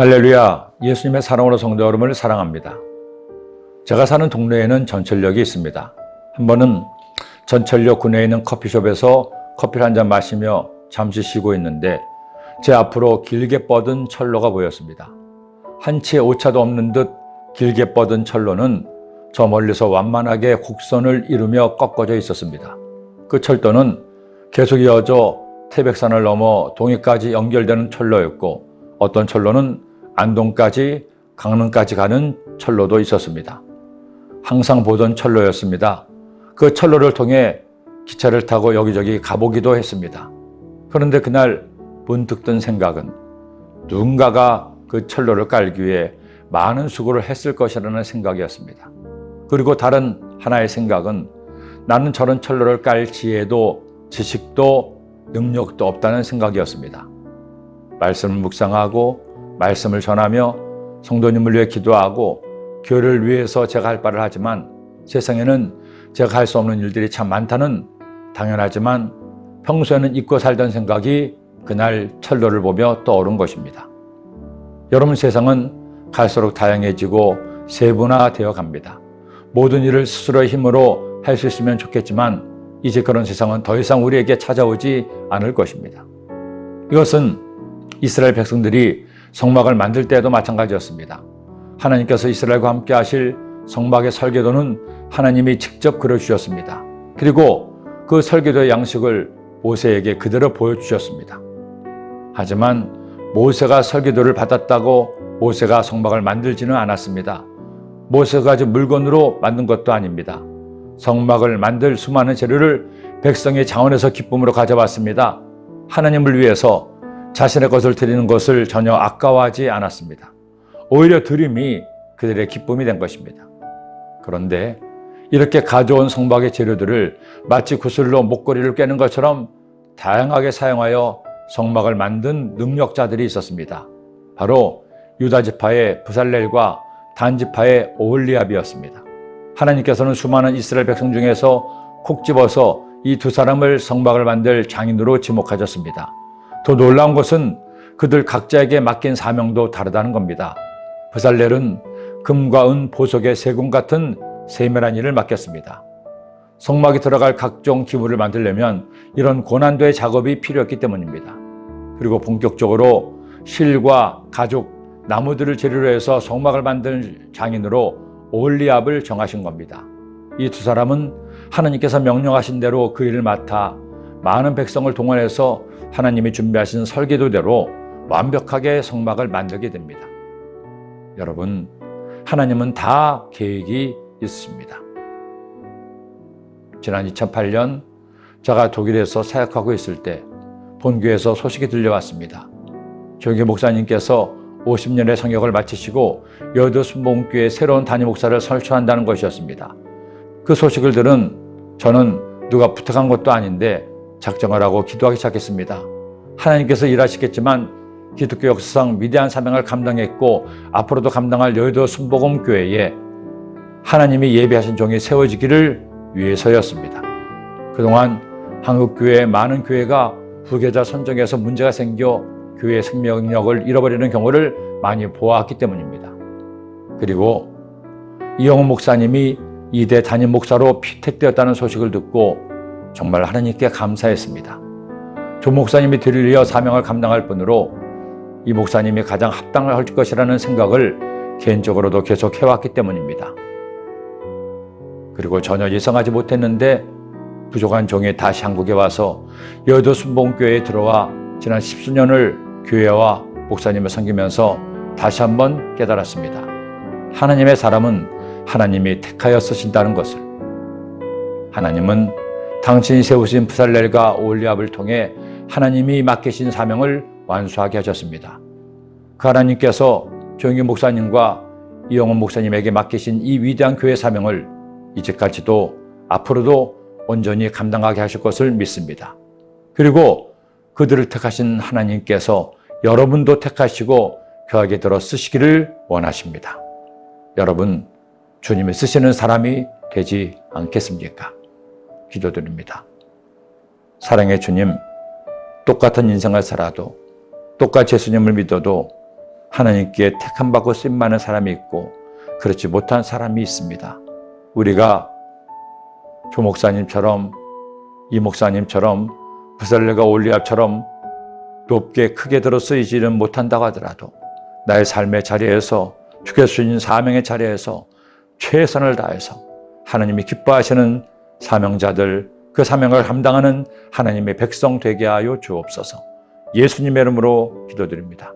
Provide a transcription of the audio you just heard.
할렐루야, 예수님의 사랑으로 성도 여러분을 사랑합니다. 제가 사는 동네에는 전철역이 있습니다. 한 번은 전철역 구내에 있는 커피숍에서 커피를 한 잔 마시며 잠시 쉬고 있는데 제 앞으로 길게 뻗은 철로가 보였습니다. 한 치의 오차도 없는 듯 길게 뻗은 철로는 저 멀리서 완만하게 곡선을 이루며 꺾어져 있었습니다. 그 철도는 계속 이어져 태백산을 넘어 동해까지 연결되는 철로였고 어떤 철로는 안동까지 강릉까지 가는 철로도 있었습니다. 항상 보던 철로였습니다. 그 철로를 통해 기차를 타고 여기저기 가보기도 했습니다. 그런데 그날 문득 든 생각은 누군가가 그 철로를 깔기 위해 많은 수고를 했을 것이라는 생각이었습니다. 그리고 다른 하나의 생각은 나는 저런 철로를 깔 지혜도 지식도 능력도 없다는 생각이었습니다. 말씀을 묵상하고 말씀을 전하며 성도님을 위해 기도하고 교회를 위해서 제가 할 바를 하지만 세상에는 제가 할 수 없는 일들이 참 많다는 당연하지만 평소에는 잊고 살던 생각이 그날 철로를 보며 떠오른 것입니다. 여러분 세상은 갈수록 다양해지고 세분화되어 갑니다. 모든 일을 스스로의 힘으로 할 수 있으면 좋겠지만 이제 그런 세상은 더 이상 우리에게 찾아오지 않을 것입니다. 이것은 이스라엘 백성들이 성막을 만들 때에도 마찬가지였습니다. 하나님께서 이스라엘과 함께 하실 성막의 설계도는 하나님이 직접 그려주셨습니다. 그리고 그 설계도의 양식을 모세에게 그대로 보여주셨습니다. 하지만 모세가 설계도를 받았다고 모세가 성막을 만들지는 않았습니다. 모세가 가진 물건으로 만든 것도 아닙니다. 성막을 만들 수많은 재료를 백성의 자원에서 기쁨으로 가져왔습니다. 하나님을 위해서 자신의 것을 드리는 것을 전혀 아까워하지 않았습니다. 오히려 드림이 그들의 기쁨이 된 것입니다. 그런데 이렇게 가져온 성막의 재료들을 마치 구슬로 목걸이를 꿰는 것처럼 다양하게 사용하여 성막을 만든 능력자들이 있었습니다. 바로 유다 지파의 부살렐과 단 지파의 오홀리압이었습니다. 하나님께서는 수많은 이스라엘 백성 중에서 콕 집어서 이 두 사람을 성막을 만들 장인으로 지목하셨습니다. 더 놀라운 것은 그들 각자에게 맡긴 사명도 다르다는 겁니다. 부살렐은 금과 은, 보석의 세금 같은 세밀한 일을 맡겼습니다. 성막에 들어갈 각종 기물을 만들려면 이런 고난도의 작업이 필요했기 때문입니다. 그리고 본격적으로 실과 가죽, 나무들을 재료로 해서 성막을 만들 장인으로 올리압을 정하신 겁니다. 이 두 사람은 하나님께서 명령하신 대로 그 일을 맡아 많은 백성을 동원해서 하나님이 준비하신 설계도대로 완벽하게 성막을 만들게 됩니다. 여러분, 하나님은 다 계획이 있습니다. 지난 2008년 제가 독일에서 사역하고 있을 때 본교에서 소식이 들려왔습니다. 조기 목사님께서 50년의 성역을 마치시고 여의도 순복음교회 새로운 단임 목사를 설치한다는 것이었습니다. 그 소식을 들은 저는 누가 부탁한 것도 아닌데 작정을 하고 기도하기 시작했습니다. 하나님께서 일하시겠지만 기독교 역사상 위대한 사명을 감당했고 앞으로도 감당할 여의도 순복음 교회에 하나님이 예비하신 종이 세워지기를 위해서였습니다. 그동안 한국 교회 많은 교회가 후계자 선정에서 문제가 생겨 교회의 생명력을 잃어버리는 경우를 많이 보았기 때문입니다. 그리고 이영호 목사님이 이대 담임 목사로 피택되었다는 소식을 듣고 정말 하나님께 감사했습니다. 조 목사님이 들을 이어 사명을 감당할 뿐으로 이 목사님이 가장 합당할 것이라는 생각을 개인적으로도 계속 해왔기 때문입니다. 그리고 전혀 예상하지 못했는데 부족한 종이 다시 한국에 와서 여의도 순복교회에 들어와 지난 십수년을 교회와 목사님을 섬기면서 다시 한번 깨달았습니다. 하나님의 사람은 하나님이 택하여 쓰신다는 것을. 하나님은 당신이 세우신 부살렐과 올리압을 통해 하나님이 맡기신 사명을 완수하게 하셨습니다. 그 하나님께서 조영기 목사님과 이영원 목사님에게 맡기신 이 위대한 교회 사명을 이제까지도 앞으로도 온전히 감당하게 하실 것을 믿습니다. 그리고 그들을 택하신 하나님께서 여러분도 택하시고 교하게 들어 쓰시기를 원하십니다. 여러분, 주님이 쓰시는 사람이 되지 않겠습니까? 기도드립니다. 사랑의 주님, 똑같은 인생을 살아도 똑같이 예수님을 믿어도 하나님께 택함 받고 쓰임 많은 사람이 있고 그렇지 못한 사람이 있습니다. 우리가 조 목사님처럼 이 목사님처럼 부살레가 올리압처럼 높게 크게 들어 쓰이지는 못한다고 하더라도 나의 삶의 자리에서 수 있는 사명의 자리에서 최선을 다해서 하나님이 기뻐하시는 사명자들 그 사명을 감당하는 하나님의 백성 되게 하여 주옵소서 예수님의 이름으로 기도드립니다.